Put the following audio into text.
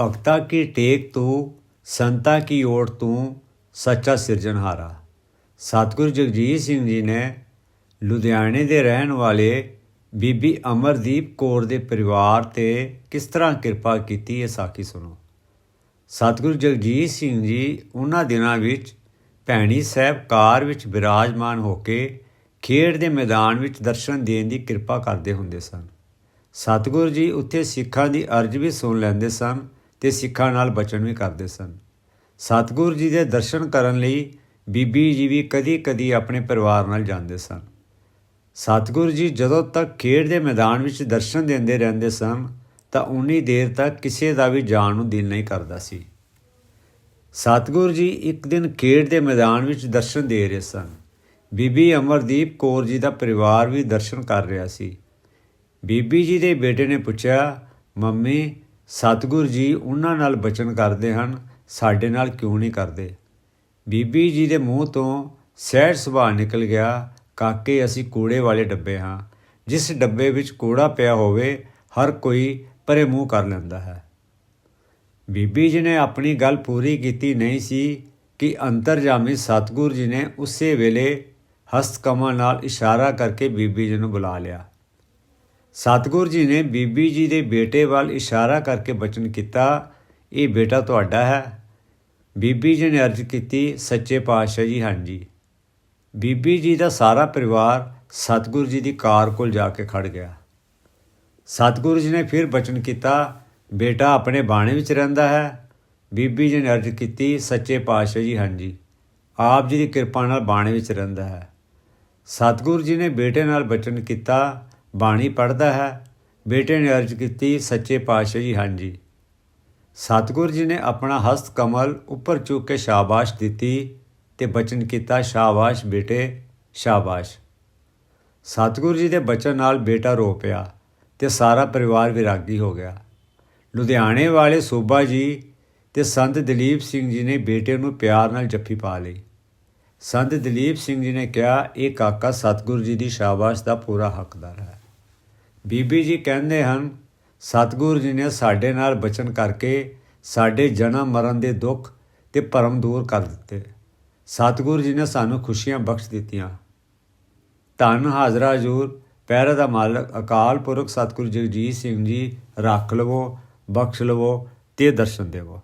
ਭਗਤਾ ਕੀ ਟੇਕ ਤੂੰ, ਸੰਤਾ ਕੀ ਓਟ ਤੂੰ, ਸੱਚਾ ਸਿਰਜਣਹਾਰਾ ਸਤਿਗੁਰੂ ਜਗਜੀਤ ਸਿੰਘ ਜੀ ਨੇ ਲੁਧਿਆਣੇ ਦੇ ਰਹਿਣ ਵਾਲੇ ਬੀਬੀ ਅਮਰਦੀਪ ਕੌਰ ਦੇ ਪਰਿਵਾਰ ਤੇ ਕਿਸ ਤਰ੍ਹਾਂ ਕਿਰਪਾ ਕੀਤੀ ਇਹ ਸਾਖੀ ਸੁਣੋ। ਸਤਿਗੁਰੂ ਜਗਜੀਤ ਸਿੰਘ ਜੀ ਉਹਨਾਂ ਦਿਨਾਂ ਵਿੱਚ ਭੈਣੀ ਸਾਹਿਬ ਕਾਰ ਵਿੱਚ ਬਿਰਾਜਮਾਨ ਹੋ ਕੇ ਖੇਡ ਦੇ ਮੈਦਾਨ ਵਿੱਚ ਦਰਸ਼ਨ ਦੇਣ ਦੀ ਕਿਰਪਾ ਕਰਦੇ ਹੁੰਦੇ ਸਨ। ਸਤਿਗੁਰੂ ਜੀ ਉੱਥੇ ਸਿੱਖਾਂ ਦੀ ਅਰਜ਼ ਵੀ ਸੁਣ ਲੈਂਦੇ ਸਨ ਤੇ ਸਿੱਖਾਂ ਨਾਲ ਬਚਨ ਵੀ ਕਰਦੇ ਸਨ। ਸਤਿਗੁਰੂ ਜੀ ਦੇ ਦਰਸ਼ਨ ਕਰਨ ਲਈ ਬੀਬੀ ਜੀ ਵੀ ਕਦੀ-ਕਦੀ ਆਪਣੇ ਪਰਿਵਾਰ ਨਾਲ ਜਾਂਦੇ ਸਨ। ਸਤਿਗੁਰੂ ਜੀ ਜਦੋਂ ਤੱਕ ਖੇਡ ਦੇ ਮੈਦਾਨ ਵਿੱਚ ਦਰਸ਼ਨ ਦਿੰਦੇ ਰਹਿੰਦੇ ਸਨ, ਤਾਂ ਉਨੀ ਦੇਰ ਤੱਕ ਕਿਸੇ ਦਾ ਵੀ ਜਾਣ ਨੂੰ ਦਿਲ ਨਹੀਂ ਕਰਦਾ ਸੀ। ਸਤਿਗੁਰੂ ਜੀ ਇੱਕ ਦਿਨ ਖੇਡ ਦੇ ਮੈਦਾਨ ਵਿੱਚ ਦਰਸ਼ਨ ਦੇ ਰਹੇ ਸਨ। ਬੀਬੀ ਅਮਰਦੀਪ ਕੌਰ ਜੀ ਦਾ ਪਰਿਵਾਰ ਵੀ ਦਰਸ਼ਨ ਕਰ ਰਿਹਾ ਸੀ। ਬੀਬੀ ਜੀ ਦੇ ਬੇਟੇ ਨੇ ਪੁੱਛਿਆ, ਮੰਮੀ ਸਤਿਗੁਰੂ ਜੀ ਉਹਨਾਂ ਨਾਲ ਬਚਨ ਕਰਦੇ ਹਨ, ਸਾਡੇ ਨਾਲ ਕਿਉਂ ਨਹੀਂ ਕਰਦੇ? ਬੀਬੀ ਜੀ ਦੇ ਮੂੰਹ ਤੋਂ ਸਹਿਜ ਸੁਭਾਅ ਨਿਕਲ ਗਿਆ, ਕਾਕੇ ਅਸੀਂ ਕੂੜੇ ਵਾਲੇ ਡੱਬੇ ਹਾਂ। ਜਿਸ ਡੱਬੇ ਵਿੱਚ ਕੂੜਾ ਪਿਆ ਹੋਵੇ, ਹਰ ਕੋਈ ਪਰੇ ਮੂੰਹ ਕਰ ਲੈਂਦਾ ਹੈ। ਬੀਬੀ ਜੀ ਨੇ ਆਪਣੀ ਗੱਲ ਪੂਰੀ ਕੀਤੀ ਨਹੀਂ ਸੀ ਕਿ ਅੰਤਰਜਾਮੀ ਸਤਿਗੁਰੂ ਜੀ ਨੇ ਉਸੇ ਵੇਲੇ ਹਸਤਕਮਾਂ ਨਾਲ ਇਸ਼ਾਰਾ ਕਰਕੇ ਬੀਬੀ ਜੀ ਨੂੰ ਬੁਲਾ ਲਿਆ। ਸਤਿਗੁਰੂ ਜੀ ਨੇ ਬੀਬੀ ਜੀ ਦੇ ਬੇਟੇ ਵੱਲ ਇਸ਼ਾਰਾ ਕਰਕੇ ਬਚਨ ਕੀਤਾ, ਇਹ ਬੇਟਾ ਤੁਹਾਡਾ ਹੈ। ਬੀਬੀ ਜੀ ਨੇ ਅਰਜ਼ ਕੀਤੀ, ਸੱਚੇ ਪਾਤਸ਼ਾਹ ਜੀ, ਹਾਂਜੀ। ਬੀਬੀ ਜੀ ਦਾ ਸਾਰਾ ਪਰਿਵਾਰ ਸਤਿਗੁਰੂ ਜੀ ਦੀ ਕਾਰ ਕੋਲ ਜਾ ਕੇ ਖੜ ਗਿਆ। ਸਤਿਗੁਰੂ ਜੀ ਨੇ ਫਿਰ ਬਚਨ ਕੀਤਾ, ਬੇਟਾ ਆਪਣੇ ਬਾਣੇ ਵਿੱਚ ਰਹਿੰਦਾ ਹੈ। ਬੀਬੀ ਜੀ ਨੇ ਅਰਜ਼ ਕੀਤੀ, ਸੱਚੇ ਪਾਤਸ਼ਾਹ ਜੀ, ਹਾਂਜੀ। ਆਪ ਜੀ ਦੀ ਕਿਰਪਾ ਨਾਲ ਬਾਣੇ ਵਿੱਚ ਰਹਿੰਦਾ ਹੈ। ਸਤਿਗੁਰੂ ਜੀ ਨੇ ਬੇਟੇ ਨਾਲ ਬਚਨ ਕੀਤਾ ਬਾਣੀ ਪੜਦਾ ਹੈ। ਬੇਟੇ ਨੇ ਅਰਜ਼ ਕੀਤੀ, ਸੱਚੇ ਪਾਤਸ਼ਾਹ ਜੀ, ਹਾਂਜੀ। ਸਤਿਗੁਰੂ ਜੀ ਨੇ ਆਪਣਾ ਹਸਤ ਕਮਲ ਉੱਪਰ ਚੁੱਕ ਕੇ ਸ਼ਾਬਾਸ਼ ਦਿੱਤੀ ਤੇ ਬਚਨ ਕੀਤਾ, ਸ਼ਾਬਾਸ਼ ਬੇਟੇ, ਸ਼ਾਬਾਸ਼। ਸਤਿਗੁਰੂ ਜੀ ਦੇ ਬਚਨ ਨਾਲ ਬੇਟਾ ਰੋ ਪਿਆ ਤੇ ਸਾਰਾ ਪਰਿਵਾਰ ਵਿਰਾਗੀ ਹੋ ਗਿਆ। ਲੁਧਿਆਣੇ ਵਾਲੇ ਸੂਬਾ ਜੀ ਤੇ ਸੰਤ ਦਲੀਪ ਸਿੰਘ ਜੀ ਨੇ ਬੇਟੇ ਨੂੰ ਪਿਆਰ ਨਾਲ ਜੱਫੀ ਪਾ ਲਈ। ਸੰਤ ਦਲੀਪ ਸਿੰਘ ਜੀ ਨੇ ਕਿਹਾ, ਇਹ ਕਾਕਾ ਸਤਿਗੁਰੂ ਜੀ ਦੀ ਸ਼ਾਬਾਸ਼ ਦਾ ਪੂਰਾ ਹੱਕਦਾਰ ਹੈ। ਬੀਬੀ ਜੀ ਕਹਿੰਦੇ ਹਨ, ਸਤਿਗੁਰੂ ਜੀ ਨੇ ਸਾਡੇ ਨਾਲ ਬਚਨ ਕਰਕੇ ਸਾਡੇ ਜਨਮ ਮਰਨ ਦੇ ਦੁੱਖ ਤੇ ਭਰਮ ਦੂਰ ਕਰ ਦਿੱਤੇ। ਸਤਿਗੁਰੂ ਜੀ ਨੇ ਸਾਨੂੰ ਖੁਸ਼ੀਆਂ ਬਖਸ਼ ਦਿੱਤੀਆਂ। ਧੰਨ ਹਾਜ਼ਰਾ ਹਜ਼ੂਰ ਪੈਰ ਦਾ ਮਾਲਕ, ਅਕਾਲ ਪੁਰਖ ਸਤਿਗੁਰੂ ਜਗਜੀਤ ਸਿੰਘ ਜੀ, ਰੱਖ ਲਵੋ, ਬਖਸ਼ ਲਵੋ ਤੇ ਦਰਸ਼ਨ ਦੇਵੋ।